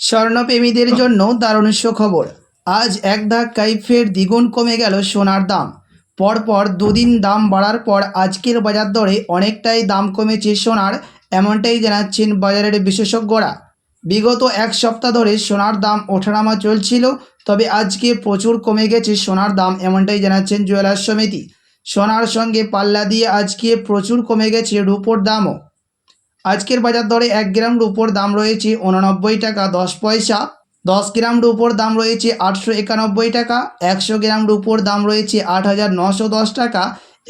স্বর্ণপ্রেমীদের জন্য দারুণ খবর আজ এক ধাক্কায় ফের দ্বিগুণ কমে গেল সোনার দাম। পরপর দুদিন দাম বাড়ার পর আজকের বাজার দরে অনেকটাই দাম কমেছে সোনার এমনটাই জানাচ্ছেন বাজারের বিশেষজ্ঞরা। বিগত এক সপ্তাহ ধরে সোনার দাম ওঠানামা চলছিল তবে আজকে প্রচুর কমে গেছে সোনার দাম এমনটাই জানাচ্ছেন জুয়েলার্স সমিতি। সোনার সঙ্গে পাল্লা দিয়ে আজকে প্রচুর কমে গেছে রূপোর দামও। আজকের বাজার দরে এক গ্রাম রুপোর দাম রয়েছে উননব্বই টাকা দশ পয়সা। দশ গ্রাম রুপোর দাম রয়েছে আটশো একানব্বই টাকা, একশো গ্রাম রুপোর দাম রয়েছে আট হাজার নশো দশ টাকা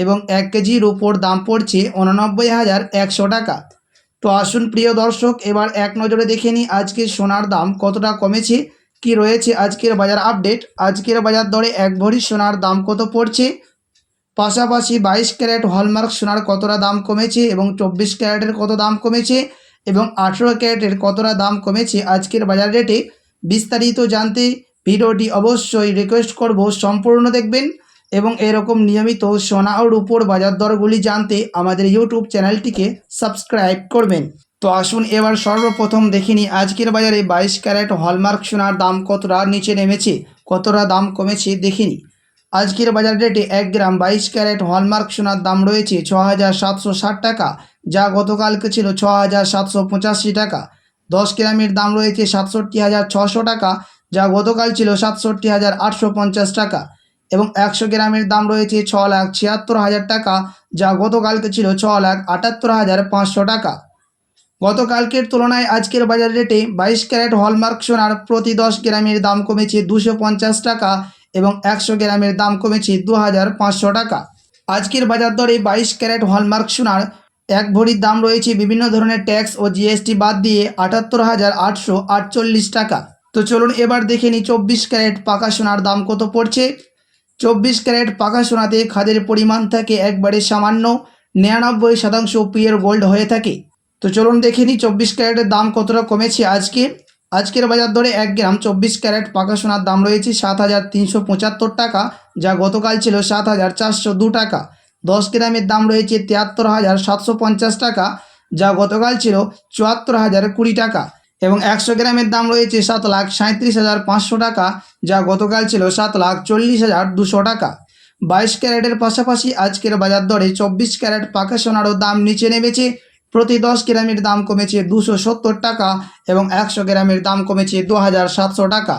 এবং এক কেজি রুপোর দাম পড়ছে উননব্বই হাজার একশো টাকা। তো আসুন প্রিয় দর্শক, এবার এক নজরে দেখে নিই আজকে সোনার দাম কতটা কমেছে, কি রয়েছে আজকের বাজার আপডেট। আজকের বাজার দরে এক ভরি সোনার দাম কত পড়ছে পাশাপাশি বাইশ ক্যারেট হলমার্ক সোনার কতটা দাম কমেছে এবং চব্বিশ ক্যারেটের কত দাম কমেছে এবং আঠেরো ক্যারেটের কতটা দাম কমেছে আজকের বাজার রেটে বিস্তারিত জানতে ভিডিওটি অবশ্যই রিকোয়েস্ট করব সম্পূর্ণ দেখবেন এবং এরকম নিয়মিত সোনা ও রূপোর বাজার দরগুলি জানতে আমাদের ইউটিউব চ্যানেলটিকে সাবস্ক্রাইব করবেন। তো আসুন এবার সর্বপ্রথম দেখিনি আজকের বাজারে বাইশ ক্যারেট হলমার্ক সোনার দাম কতটা নিচে নেমেছে, কতটা দাম কমেছে দেখিনি আজকের বাজার রেটে এক গ্রাম বাইশ ক্যারেট হলমার্ক সোনার দাম রয়েছে ছ হাজার সাতশো ষাট টাকা, যা গতকালকে ছিল ছ হাজার সাতশো পঁচাশি টাকা। দশ গ্রামের দাম রয়েছে সাতষট্টি হাজার ছশো টাকা, যা গতকাল ছিল সাতষট্টি হাজার আটশো পঞ্চাশ টাকা। এবং একশো গ্রামের দাম রয়েছে ছ লাখ ছিয়াত্তর হাজার টাকা, যা গতকালকে ছিল ছ লাখ আটাত্তর হাজার পাঁচশো টাকা। গতকালকের তুলনায় আজকের বাজার রেটে বাইশ ক্যারেট হলমার্ক সোনার প্রতি দশ গ্রামের দাম কমেছে দুশো পঞ্চাশ টাকা এবং একশো গ্রামের দাম কমেছে দু হাজার পাঁচশো টাকা। আজকের বাজার দরে বাইশ ক্যারেট হলমার্ক সোনার এক ভরির দাম রয়েছে বিভিন্ন ধরনের ট্যাক্স ও জিএসটি বাদ দিয়ে আটাত্তর হাজার আটশো আটচল্লিশ টাকা। তো চলুন এবার দেখে নিই চব্বিশ ক্যারেট পাকা সোনার দাম কত পড়ছে। চব্বিশ ক্যারেট পাকা সোনাতে খাদের পরিমাণ থাকে একবারে সামান্য নিরানব্বই শতাংশ পিওর গোল্ড হয়ে থাকে। তো চলুন দেখে নিই চব্বিশ ক্যারেটের দাম কতটা কমেছে আজকে। আজকের বাজার দরে এক গ্রাম চব্বিশ ক্যারেট পাকা সোনার দাম রয়েছে সাত হাজার তিনশো পঁচাত্তর টাকা, যা গতকাল ছিল সাত হাজার চারশো দু টাকা। দশ গ্রামের দাম রয়েছে তিয়াত্তর হাজার সাতশো পঞ্চাশ টাকা, যা গতকাল ছিল চুয়াত্তর হাজার কুড়ি টাকা। এবং একশো গ্রামের দাম রয়েছে সাত লাখ সাঁত্রিশ হাজার পাঁচশো টাকা, যা গতকাল ছিল সাত লাখ চল্লিশ হাজার দুশো টাকা। বাইশ ক্যারেটের পাশাপাশি আজকের বাজার দরে চব্বিশ ক্যারেট পাকা সোনারও দাম নিচে নেমেছে প্রতি দশ গ্রামের দাম কমেছে দুশো সত্তর টাকা এবং একশো গ্রামের দাম কমেছে দু হাজার সাতশো টাকা।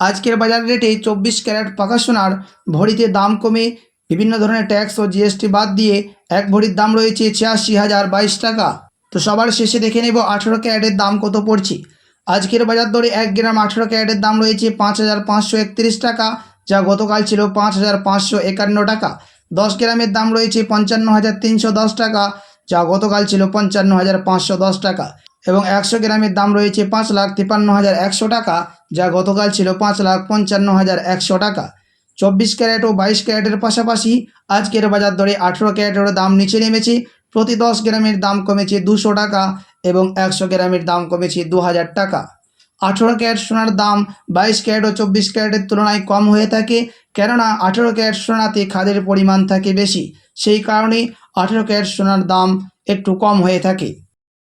আজকের বাজার রেটে চব্বিশ ক্যারেট পাকা সোনার ভরিতে দাম কমে বিভিন্ন ধরনের ট্যাক্স ও জিএসটি বাদ দিয়ে এক ভরির দাম রয়েছে ছিয়াশি হাজার বাইশ টাকা। তো সবার শেষে দেখে নেব আঠেরো ক্যারেটের দাম কত পড়ছে। আজকের বাজার দরে এক গ্রাম আঠেরো ক্যারেটের দাম রয়েছে পাঁচ হাজার পাঁচশো একত্রিশ টাকা, যা গতকাল ছিল পাঁচ হাজার পাঁচশো একান্ন টাকা। দশ গ্রামের দাম রয়েছে পঞ্চান্ন হাজার তিনশো দশ টাকা যা গতকাল ছিল পঞ্চান্ন হাজার পাঁচশো দশ টাকা এবং একশো গ্রামের দাম রয়েছে পাঁচ লাখ তিপ্পান্ন হাজার একশো টাকা, যা গতকাল ছিল পাঁচ লাখ পঞ্চান্ন হাজার একশো টাকা। চব্বিশ ক্যারেট ও বাইশ ক্যারেটের পাশাপাশি আজকের বাজার দরে আঠেরো ক্যারেটেরও দাম নিচে নেমেছে, প্রতি দশ গ্রামের দাম কমেছে দুশো টাকা এবং একশো গ্রামের দাম কমেছে দু হাজার টাকা। আঠেরো ক্যারেট সোনার দাম বাইশ ক্যারেট ও চব্বিশ ক্যারেটের তুলনায় কম হয়ে থাকে, কেননা আঠেরো ক্যারেট সোনাতে খাদের পরিমাণ থাকে বেশি। সেই কারণে আঠেরো ক্যারেট সোনার দাম একটু কম হয়ে থাকে।